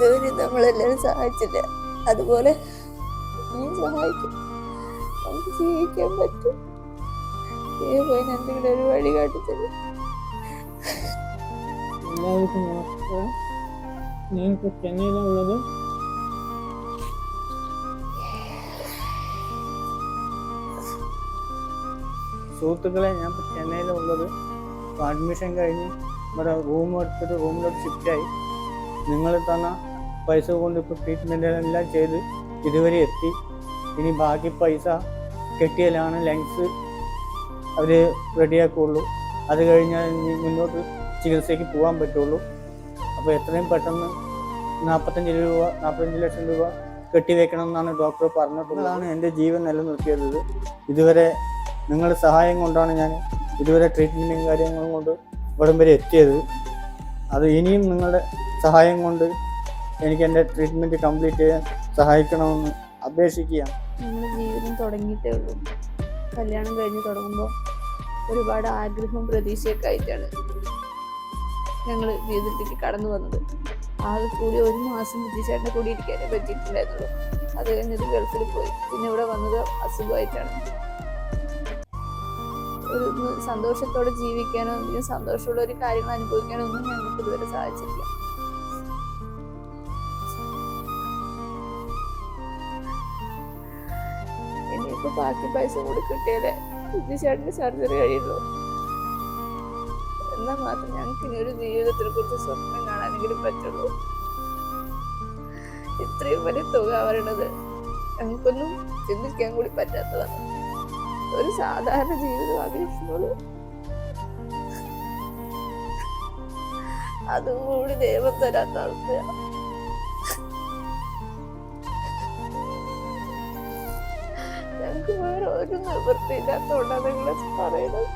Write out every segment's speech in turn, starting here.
ഇതുവരെ നമ്മളെല്ലാവരും സഹായിച്ചില്ല. അതുപോലെ നീ സഹായിക്കും. നമുക്ക് ജീവിക്കാൻ പറ്റും. ദൈവം എന്തെങ്കിലും ഒരു വഴി കാട്ടിത്തരും ചെന്നൈയിലുള്ളത്? സുഹൃത്തുക്കളെ ഞാൻ ഇപ്പോൾ ചെന്നൈയിലുള്ളത്. അഡ്മിഷൻ കഴിഞ്ഞ് ഇവിടെ റൂം എടുത്തിട്ട് റൂമിലോട്ട് ഷിഫ്റ്റായി നിങ്ങൾ തന്ന പൈസ കൊണ്ട് ഇപ്പോൾ ട്രീറ്റ്മെന്റ് ചെയ്ത് ഇതുവരെ എത്തി. ഇനി ബാക്കി പൈസ കെട്ടിയാലാണ് ലങ്സ് അവർ റെഡിയാക്കുള്ളൂ അത് കഴിഞ്ഞാൽ ഇനി മുന്നോട്ട് ചികിത്സയ്ക്ക് പോകാൻ പറ്റുള്ളൂ. അപ്പോൾ എത്രയും പെട്ടെന്ന് നാൽപ്പത്തഞ്ച് രൂപ നാൽപ്പത്തഞ്ച് ലക്ഷം രൂപ കെട്ടിവെക്കണം എന്നാണ് ഡോക്ടർ പറഞ്ഞിട്ടുള്ളതാണ് എന്റെ ജീവൻ നിലനിർത്തിയത്. ഇതുവരെ നിങ്ങളുടെ സഹായം കൊണ്ടാണ് ഞാൻ ഇതുവരെ ട്രീറ്റ്മെന്റും കാര്യങ്ങളും കൊണ്ട് ഇവിടം വരെ എത്തിയത്. അത് ഇനിയും നിങ്ങളുടെ സഹായം കൊണ്ട് എനിക്ക് എന്റെ ട്രീറ്റ്മെന്റ് കംപ്ലീറ്റ് ചെയ്യാൻ സഹായിക്കണമെന്ന് അപേക്ഷിക്കുകയാണ്. ജീവിതം തുടങ്ങിയിട്ടേ ഉള്ളൂ. കല്യാണം കഴിഞ്ഞ് തുടങ്ങുമ്പോൾ ഒരുപാട് ആഗ്രഹവും പ്രതീക്ഷയൊക്കെ ആയിട്ടാണ് ഞങ്ങൾ ജീവിതത്തിലേക്ക് കടന്നു വന്നത്. ആകെ കൂടി ഒരു മാസം ബുദ്ധിച്ചേട്ടനെ കൂടി ഇരിക്കാനേ പറ്റിയിട്ടുണ്ടായിരുന്നുള്ളൂ. അത് കഴിഞ്ഞത് ഗൾഫിൽ പോയി. പിന്നെ ഇവിടെ വന്നത് അസുഖമായിട്ടാണ്. ഒരു സന്തോഷത്തോടെ ജീവിക്കാനോ സന്തോഷമുള്ള ഒരു കാര്യങ്ങൾ അനുഭവിക്കാനോ ഒന്നും ഞങ്ങൾക്ക് ഇതുവരെ സാധിച്ചിട്ടില്ല. ബാക്കി പൈസ കൂടി കിട്ടിയാലേ ചേട്ടന്റെ സർജറി കഴിയുള്ളൂ. എന്നാൽ മാത്രം ഞങ്ങൾക്ക് ഇനി ഒരു ജീവിതത്തിനെ കുറിച്ച് സ്വപ്നം കാണാനെങ്കിലും പറ്റുള്ളൂ. ഇത്രയും വലിയ തുക വരണത് ഞങ്ങൾക്കൊന്നും ചിന്തിക്കാൻ കൂടി പറ്റാത്തതാണ്. ഒരു സാധാരണ ജീവിതം ആഗ്രഹിക്കുന്നുള്ളൂ. അതും കൂടി ദൈവം തരാത്ത അവസ്ഥയാണ് ഞങ്ങൾക്ക് വേറെ ഒരു നിവൃത്തി ഇല്ലാത്തോണ്ടാണ് നിങ്ങളെ പറയുന്നത്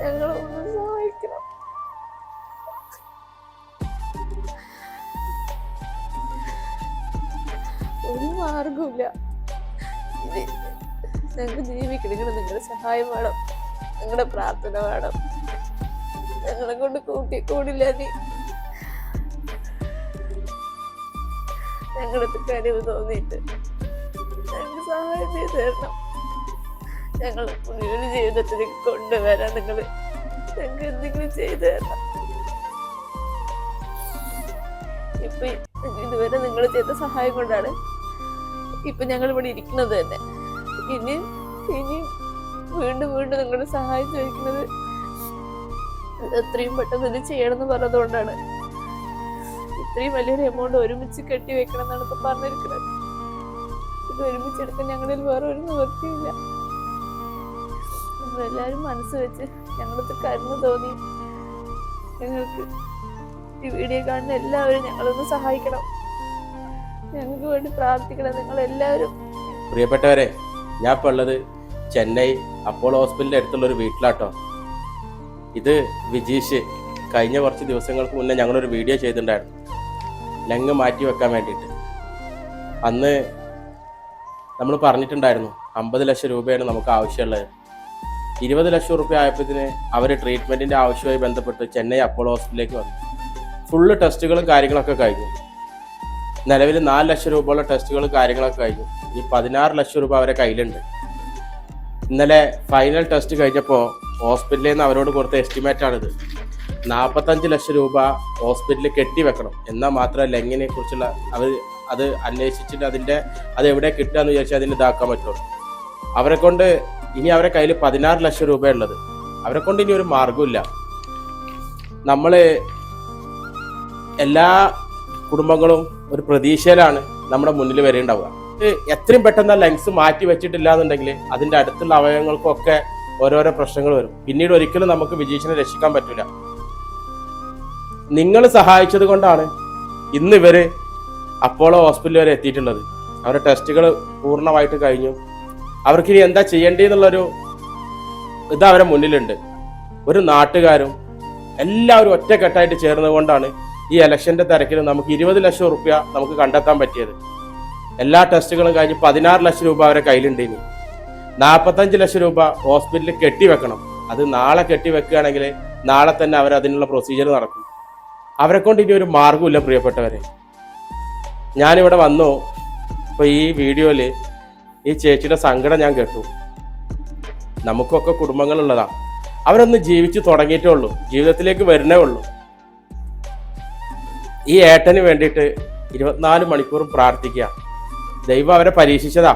ഞങ്ങളൊന്ന് സഹായിക്കണം. ഒരു മാർഗമില്ല ഞങ്ങൾക്ക് ജീവിക്കണമെങ്കിൽ നിങ്ങളുടെ സഹായം വേണം. നിങ്ങളുടെ പ്രാർത്ഥന വേണം. ഞങ്ങളെ കൊണ്ട് കൂട്ടി കൂടില്ല നീ. ഞങ്ങളുടെ കഴിവ് തോന്നിയിട്ട്. സഹായം തരണം ഞങ്ങൾ പുതിയൊരു ജീവിതത്തിലേക്ക് കൊണ്ടുവരാൻ നിങ്ങൾ ഞങ്ങൾക്ക് എന്തെങ്കിലും ചെയ്തു തരണം. ഇപ്പൊ ഇതുവരെ നിങ്ങൾ ചെയ്ത സഹായം കൊണ്ടാണ് ഇപ്പൊ ഞങ്ങൾ ഇവിടെ ഇരിക്കുന്നത് തന്നെ. ഇനി ഇനി വീണ്ടും വീണ്ടും നിങ്ങളുടെ സഹായം ചോദിക്കുന്നത് എത്രയും പെട്ടെന്ന് ഇത് ചെയ്യണം എന്ന് പറഞ്ഞതുകൊണ്ടാണ്. ഇത്രയും വലിയൊരു എമൗണ്ട് ഒരുമിച്ച് കെട്ടി വെക്കണം എന്നാണ് ഇപ്പൊ പറഞ്ഞിരിക്കുന്നത്. ഇത് ഒരുമിച്ചെടുക്കാൻ ഞങ്ങളിൽ വേറെ ഒരു നിവൃത്തിയില്ല. നമ്മളെല്ലാരും മനസ്സ് വെച്ച് ഞങ്ങൾക്ക് കരുന്ന് തോന്നി. ഞങ്ങൾക്ക് ഈ വീഡിയോ കാണുന്ന എല്ലാവരും ഞങ്ങളൊന്ന് സഹായിക്കണം. ഞങ്ങൾക്ക് വേണ്ടി പ്രാർത്ഥിക്കണം നിങ്ങൾ എല്ലാവരും പ്രിയപ്പെട്ടവരെ ഞാൻ ഇപ്പോൾ ഉള്ളത് ചെന്നൈ അപ്പോളോ ഹോസ്പിറ്റലിന്റെ അടുത്തുള്ള ഒരു വീട്ടിലാട്ടോ. ഇത് വിജീഷ് കഴിഞ്ഞ കുറച്ച് ദിവസങ്ങൾക്ക് മുന്നേ ഞങ്ങളൊരു വീഡിയോ ചെയ്തിട്ടുണ്ടായിരുന്നു. ലങ് മാറ്റി വെക്കാൻ വേണ്ടിയിട്ട്. അന്ന് നമ്മൾ പറഞ്ഞിട്ടുണ്ടായിരുന്നു അമ്പത് ലക്ഷം രൂപയാണ് നമുക്ക് ആവശ്യമുള്ളത്. ഇരുപത് ലക്ഷം റുപ്യ ആയപ്പോഴത്തിന് അവർ ട്രീറ്റ്മെന്റിന്റെ ആവശ്യവുമായി ബന്ധപ്പെട്ട് ചെന്നൈ അപ്പോളോ ഹോസ്പിറ്റലിലേക്ക് വന്നു. ഫുള്ള് ടെസ്റ്റുകളും കാര്യങ്ങളൊക്കെ കഴിഞ്ഞു. നിലവിൽ നാല് ലക്ഷം രൂപയുള്ള ടെസ്റ്റുകളും കാര്യങ്ങളൊക്കെ കഴിഞ്ഞു. ഈ പതിനാറ് ലക്ഷം രൂപ അവരെ കയ്യിലുണ്ട്. ഇന്നലെ ഫൈനൽ ടെസ്റ്റ് കഴിഞ്ഞപ്പോൾ ഹോസ്പിറ്റലിൽ നിന്ന് അവരോട് കൊടുത്ത എസ്റ്റിമേറ്റ് ആണിത്. നാൽപ്പത്തഞ്ച് ലക്ഷം രൂപ ഹോസ്പിറ്റലിൽ കെട്ടിവെക്കണം എന്നാൽ മാത്രമല്ല ലെങ്ങിനെ കുറിച്ചുള്ള അവർ അത് അന്വേഷിച്ചിട്ട് അതിന്റെ അത് എവിടെ കിട്ടുക എന്ന് വിചാരിച്ചാൽ അതിന് ഇതാക്കാൻ പറ്റുള്ളൂ. അവരെ കൊണ്ട് ഇനി അവരെ കയ്യിൽ പതിനാറ് ലക്ഷം രൂപയുള്ളത് അവരെ കൊണ്ട് ഇനി ഒരു മാർഗമില്ല നമ്മൾ എല്ലാ കുടുംബങ്ങളും ഒരു പ്രതീക്ഷയിലാണ് നമ്മുടെ മുന്നിൽ വരേണ്ടാവുക എത്രയും പെട്ടെന്ന് ലങ്സ് മാറ്റി വെച്ചിട്ടില്ല എന്നുണ്ടെങ്കിൽ അതിന്റെ അടുത്തുള്ള അവയവങ്ങൾക്കൊക്കെ ഓരോരോ പ്രശ്നങ്ങൾ വരും. പിന്നീട് ഒരിക്കലും നമുക്ക് വിജീഷിനെ രക്ഷിക്കാൻ പറ്റില്ല നിങ്ങൾ സഹായിച്ചത് കൊണ്ടാണ് ഇന്ന് ഇവർ അപ്പോളോ ഹോസ്പിറ്റൽ വരെ എത്തിയിട്ടുള്ളത്. അവരുടെ ടെസ്റ്റുകൾ പൂർണമായിട്ട് കഴിഞ്ഞു. അവർക്ക് ഇനി എന്താ ചെയ്യേണ്ടതെന്നുള്ളൊരു ഇത് അവരെ മുന്നിലുണ്ട്. ഒരു നാട്ടുകാരും എല്ലാവരും ഒറ്റക്കെട്ടായിട്ട് ചേർന്നുകൊണ്ടാണ് ഈ ഇലക്ഷന്റെ തിരക്കിൽ നമുക്ക് ഇരുപത് ലക്ഷം റുപ്യ നമുക്ക് കണ്ടെത്താൻ പറ്റിയത്. എല്ലാ ടെസ്റ്റുകളും കഴിഞ്ഞ് പതിനാറ് ലക്ഷം രൂപ അവരെ കയ്യിലുണ്ട് ഇനി. നാൽപ്പത്തഞ്ച് ലക്ഷം രൂപ ഹോസ്പിറ്റലിൽ കെട്ടിവെക്കണം. അത് നാളെ കെട്ടിവെക്കുകയാണെങ്കിൽ നാളെ തന്നെ അവർ അതിനുള്ള പ്രൊസീജിയർ നടക്കും. അവരെ കൊണ്ട് ഇനി ഒരു മാർഗമില്ല പ്രിയപ്പെട്ടവരെ. ഞാനിവിടെ വന്നു. ഇപ്പോൾ ഈ വീഡിയോയിൽ ഈ ചേച്ചിയുടെ സങ്കടം ഞാൻ കേട്ടു. നമുക്കൊക്കെ കുടുംബങ്ങളുള്ളതാ. അവരൊന്ന് ജീവിച്ചു തുടങ്ങിയിട്ടേ ഉള്ളൂ. ജീവിതത്തിലേക്ക് വരണേ ഉള്ളൂ. ഈ ഏട്ടന് വേണ്ടിയിട്ട് ഇരുപത്തിനാല് മണിക്കൂറും പ്രാർത്ഥിക്കുക. ദൈവം അവരെ പരീക്ഷിച്ചതാ.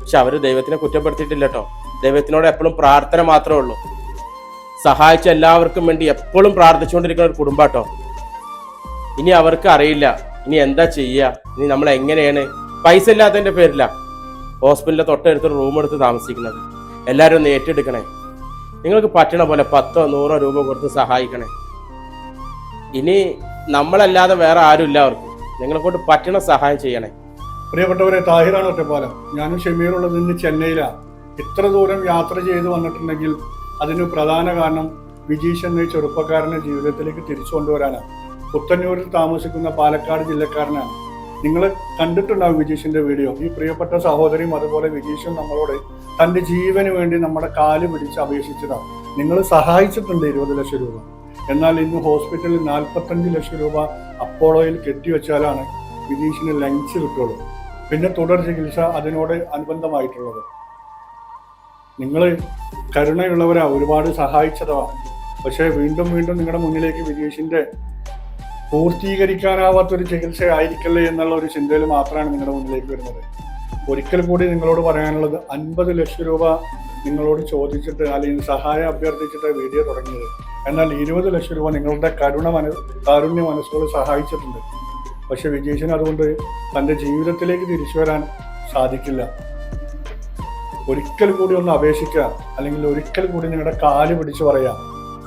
പക്ഷെ അവർ ദൈവത്തിനെ കുറ്റപ്പെടുത്തിയിട്ടില്ല കേട്ടോ. ദൈവത്തിനോട് എപ്പോഴും പ്രാർത്ഥന മാത്രമേ ഉള്ളൂ. സഹായിച്ച എല്ലാവർക്കും വേണ്ടി എപ്പോഴും പ്രാർത്ഥിച്ചുകൊണ്ടിരിക്കുന്ന ഒരു കുടുംബാട്ടോ ഇനി അവർക്ക് അറിയില്ല. ഇനി എന്താ ചെയ്യുക ഇനി നമ്മൾ എങ്ങനെയാണ്? പൈസ ഇല്ലാത്തതിന്റെ പേരില്ല ഹോസ്പിറ്റലിലെ തൊട്ടടുത്ത് റൂം എടുത്ത് താമസിക്കുന്നത്. എല്ലാവരും ഒന്ന് ഏറ്റെടുക്കണേ. നിങ്ങൾക്ക് പറ്റണ പോലെ പത്തോ നൂറോ രൂപ കൊടുത്ത് സഹായിക്കണേ. ഇനി നമ്മളല്ലാതെ വേറെ ആരും ഇല്ല അവർക്ക്. നിങ്ങളെ കൊണ്ട് പറ്റണ സഹായം ചെയ്യണേ. പ്രിയപ്പെട്ടവരെ താഹിറാണ് ഒറ്റപ്പാലം. ഞാനും ഷമീറുള്ളത് ഇന്ന് ചെന്നൈയിലാണ് ഇത്ര ദൂരം യാത്ര ചെയ്ത് വന്നിട്ടുണ്ടെങ്കിൽ അതിന് പ്രധാന കാരണം വിജീഷ് എന്ന ചെറുപ്പക്കാരന്റെ ചെറുപ്പക്കാരനെ ജീവിതത്തിലേക്ക് തിരിച്ചു കൊണ്ടുവരാനാണ് പുത്തന്നൂരിൽ താമസിക്കുന്ന പാലക്കാട് ജില്ലക്കാരനാണ്. നിങ്ങൾ കണ്ടിട്ടുണ്ടാവും വിജീഷിന്റെ വീഡിയോ. ഈ പ്രിയപ്പെട്ട സഹോദരിയും അതുപോലെ വിജീഷും നമ്മളോട് തന്റെ ജീവന് വേണ്ടി നമ്മുടെ കാൽ പിടിച്ച് അപേക്ഷിച്ചതാണ്. നിങ്ങൾ സഹായിച്ചിട്ടുണ്ട് ഇരുപത് ലക്ഷം രൂപ. എന്നാൽ ഇന്ന് ഹോസ്പിറ്റലിൽ നാൽപ്പത്തഞ്ച് ലക്ഷം രൂപ അപ്പോളോയിൽ കെട്ടിവെച്ചാലാണ് വിജീഷിന് ലങ്സ് കിട്ടുള്ളൂ. പിന്നെ തുടർ ചികിത്സ അതിനോട് അനുബന്ധമായിട്ടുള്ളത്. നിങ്ങൾ കരുണയുള്ളവരാ ഒരുപാട് സഹായിച്ചതാണ് പക്ഷേ വീണ്ടും വീണ്ടും നിങ്ങളുടെ മുന്നിലേക്ക് വിജീഷിന്റെ പൂർത്തീകരിക്കാനാവാത്തൊരു ചികിത്സ ആയിരിക്കല്ലേ എന്നുള്ള ഒരു ചിന്തയിൽ മാത്രമാണ് നിങ്ങളുടെ മുന്നിലേക്ക് വരുന്നത്. ഒരിക്കൽ കൂടി നിങ്ങളോട് പറയാനുള്ളത് അൻപത് ലക്ഷം രൂപ നിങ്ങളോട് ചോദിച്ചിട്ട് അല്ലെങ്കിൽ സഹായം അഭ്യർത്ഥിച്ചിട്ട് വീഡിയോ തുടങ്ങിയത്. എന്നാൽ ഇരുപത് ലക്ഷം രൂപ നിങ്ങളുടെ കരുണ മന കാരുണ്യ മനസ്സുകൾ സഹായിച്ചിട്ടുണ്ട്. പക്ഷെ വിജേഷിന് അതുകൊണ്ട് തന്റെ ജീവിതത്തിലേക്ക് തിരിച്ചു വരാൻ സാധിക്കില്ല. ഒരിക്കൽ കൂടി ഒന്ന് അപേക്ഷിക്കുക അല്ലെങ്കിൽ ഒരിക്കൽ കൂടി നിങ്ങളുടെ കാൽ പിടിച്ചു പറയാം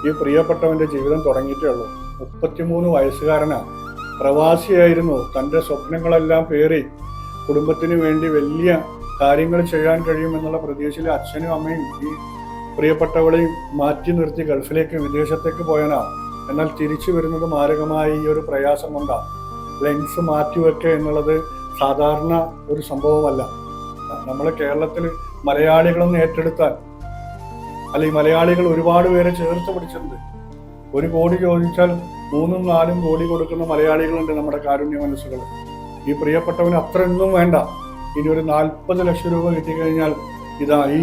ഈ പ്രിയപ്പെട്ടവന്റെ ജീവിതം തുടങ്ങിയിട്ടേ ഉള്ളൂ. മുപ്പത്തിമൂന്ന് വയസ്സുകാരനാണ്. പ്രവാസിയായിരുന്നു. തന്റെ സ്വപ്നങ്ങളെല്ലാം പേറി കുടുംബത്തിന് വേണ്ടി വലിയ കാര്യങ്ങൾ ചെയ്യാൻ കഴിയുമെന്നുള്ള പ്രതീക്ഷയിൽ അച്ഛനും അമ്മയും ഈ പ്രിയപ്പെട്ടവളെയും മാറ്റി നിർത്തി ഗൾഫിലേക്ക് വിദേശത്തേക്ക് പോയനാ എന്നാൽ തിരിച്ചു വരുന്നത് മാരകമായ ഈ ഒരു പ്രയാസം കൊണ്ടാണ്. ലെൻസ് മാറ്റിവെക്കുക എന്നുള്ളത് സാധാരണ ഒരു സംഭവമല്ല. നമ്മൾ കേരളത്തിൽ മലയാളികളൊന്ന് ഏറ്റെടുത്താൽ അല്ലെങ്കിൽ മലയാളികൾ ഒരുപാട് പേരെ ചേർത്ത് പിടിച്ചിട്ടുണ്ട്. ഒരു കോടി ചോദിച്ചാൽ മൂന്നും നാലും കോടി കൊടുക്കുന്ന മലയാളികളുണ്ട് നമ്മുടെ കാരുണ്യ മനസ്സുകൾ. ഈ പ്രിയപ്പെട്ടവന് അത്രയൊന്നും വേണ്ട. ഇനി ഒരു നാൽപ്പത് ലക്ഷം രൂപ കിട്ടിക്കഴിഞ്ഞാൽ ഇതാ ഈ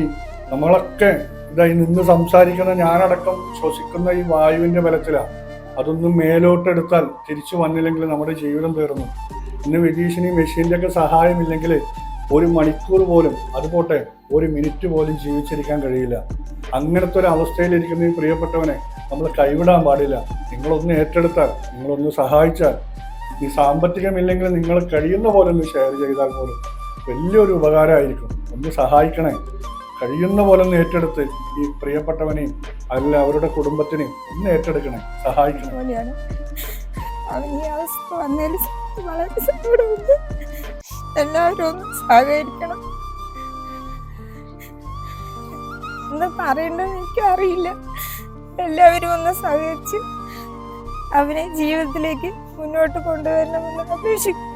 നമ്മളൊക്കെ ഇതായി നിന്ന് സംസാരിക്കുന്ന ഞാനടക്കം ശ്വസിക്കുന്ന ഈ വായുവിന്റെ ബലത്തിലാണ് അതൊന്നും മേലോട്ടെടുത്താൽ തിരിച്ചു വന്നില്ലെങ്കിൽ നമ്മുടെ ജീവിതം തീർന്നു. ഇന്ന് വിജീഷിന് മെഷീനിലൊക്കെ സഹായമില്ലെങ്കിൽ ഒരു മണിക്കൂർ പോലും അത് പോട്ടെ ഒരു മിനിറ്റ് പോലും ജീവിച്ചിരിക്കാൻ കഴിയില്ല. അങ്ങനത്തെ ഒരു അവസ്ഥയിലിരിക്കുന്ന ഈ പ്രിയപ്പെട്ടവനെ നമ്മൾ കൈവിടാൻ പാടില്ല. നിങ്ങളൊന്ന് ഏറ്റെടുത്താൽ നിങ്ങളൊന്ന് സഹായിച്ചാൽ ഈ സാമ്പത്തികമില്ലെങ്കിൽ നിങ്ങൾ കഴിയുന്ന പോലെ ഒന്ന് ഷെയർ ചെയ്താൽ പോലും വലിയൊരു ഉപകാരമായിരിക്കും. ഒന്ന് സഹായിക്കണേ. കഴിയുന്ന പോലെ ഒന്ന് ഏറ്റെടുത്ത് ഈ പ്രിയപ്പെട്ടവനെയും അല്ല അവരുടെ കുടുംബത്തിനെയും ഒന്ന് ഏറ്റെടുക്കണേ. സഹായിക്കണം. ഈ അവസ്ഥ വന്നതിൽ വളരെ സങ്കടമുണ്ട്. എല്ലാവരും ഒന്ന് സഹകരിക്കണം. എന്താ പറയണ്ടെന്ന് എനിക്ക് അറിയില്ല. എല്ലാവരും ഒന്ന് സഹകരിച്ച് അവനെ ജീവിതത്തിലേക്ക് മുന്നോട്ട് കൊണ്ടുവരണമെന്ന് അപേക്ഷിക്കും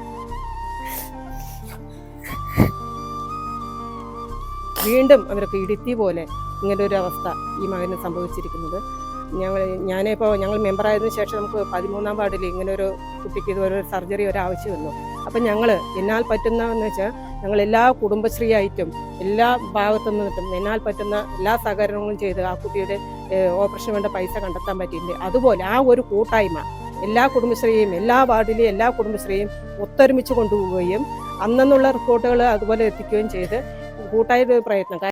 വീണ്ടും അവർക്ക് ഇടുത്തി പോലെ ഇങ്ങനെ ഒരു അവസ്ഥ ഈ മകന് സംഭവിച്ചിരിക്കുന്നത്. ഞങ്ങൾ ഞാനിപ്പോൾ ഞങ്ങൾ മെമ്പറായതിനു ശേഷം നമുക്ക് പതിമൂന്നാം വാർഡിൽ ഇങ്ങനൊരു കുട്ടിക്ക് ഇതുപോലെ ഒരു സർജറി ഒരു ആവശ്യം വന്നു. അപ്പം ഞങ്ങൾ എന്നാൽ പറ്റുന്നതെന്ന് വെച്ചാൽ ഞങ്ങൾ എല്ലാ കുടുംബശ്രീ ആയിട്ടും എല്ലാ ഭാഗത്തു നിന്നിട്ടും എന്നാൽ പറ്റുന്ന എല്ലാ സഹകരണങ്ങളും ചെയ്ത് ആ കുട്ടിയുടെ ഓപ്പറേഷന് വേണ്ട പൈസ കണ്ടെത്താൻ പറ്റിയിട്ടുണ്ട്. അതുപോലെ ആ ഒരു കൂട്ടായ്മ എല്ലാ കുടുംബശ്രീയും എല്ലാ വാർഡിലെയും എല്ലാ കുടുംബശ്രീയും ഒത്തൊരുമിച്ച് കൊണ്ടുപോവുകയും അന്നെന്നുള്ള റിപ്പോർട്ടുകൾ അതുപോലെ എത്തിക്കുകയും ചെയ്ത് കൂട്ടായ പ്രയത്നം.